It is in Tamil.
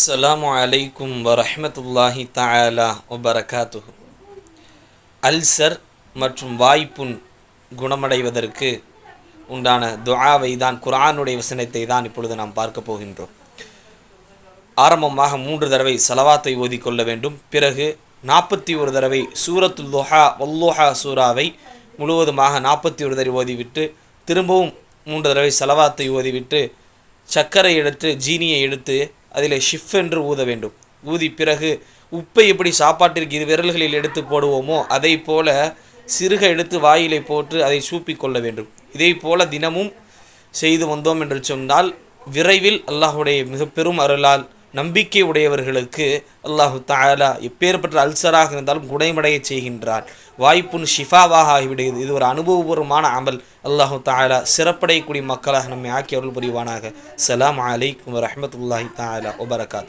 அஸ்ஸலாமு அலைக்கும் வரஹ்மத்துல்லாஹி தஆலா வபரகாத்துஹு அல்சர் மற்றும் வாய்ப்புண் குணமடைவதற்கு உண்டான துஆவை தான் குரானுடைய வசனத்தை தான் இப்பொழுது நாம் பார்க்க போகின்றோம். ஆரம்பமாக மூன்று தடவை சலவாத்தை ஓதிக்கொள்ள வேண்டும். பிறகு நாற்பத்தி ஒரு தடவை சூரத்துல் துஹா வல்லோஹா சூராவை முழுவதுமாக நாற்பத்தி ஒரு தடவை ஓதிவிட்டு திரும்பவும் மூன்று தடவை சலவாத்தை ஓதிவிட்டு சர்க்கரை எடுத்து ஜீனியை எடுத்து அதில் ஷிஃப் என்று ஊத வேண்டும். ஊதி பிறகு உப்பை எப்படி சாப்பாட்டிற்கு இரு விரல்களில் எடுத்து போடுவோமோ அதை போல சிறுக எடுத்து வாயிலை போட்டு அதை சூப்பிக்கொள்ள வேண்டும். இதே போல தினமும் செய்து வந்தோம் என்று சொன்னால் விரைவில் அல்லாஹுடைய மிக பெரும் அருளால் நம்பிக்கை உடையவர்களுக்கு அல்லாஹு தாலா எப்பேற்பட்ட அல்சராக இருந்தாலும் குடைமடைய செய்கின்றான். வாய்ப்புன் ஷிஃபாவாக ஆகிவிடுகிறது. இது ஒரு அனுபவபூர்வமான அமல். அல்லாஹு தாலா சிறப்படையக்கூடிய மக்களாக நம்மை ஆக்கி அருள் புரிவானாக. சலாம் அலைக்கும் வரஹமத்துல்லாஹி தாலா ஒபரகாத்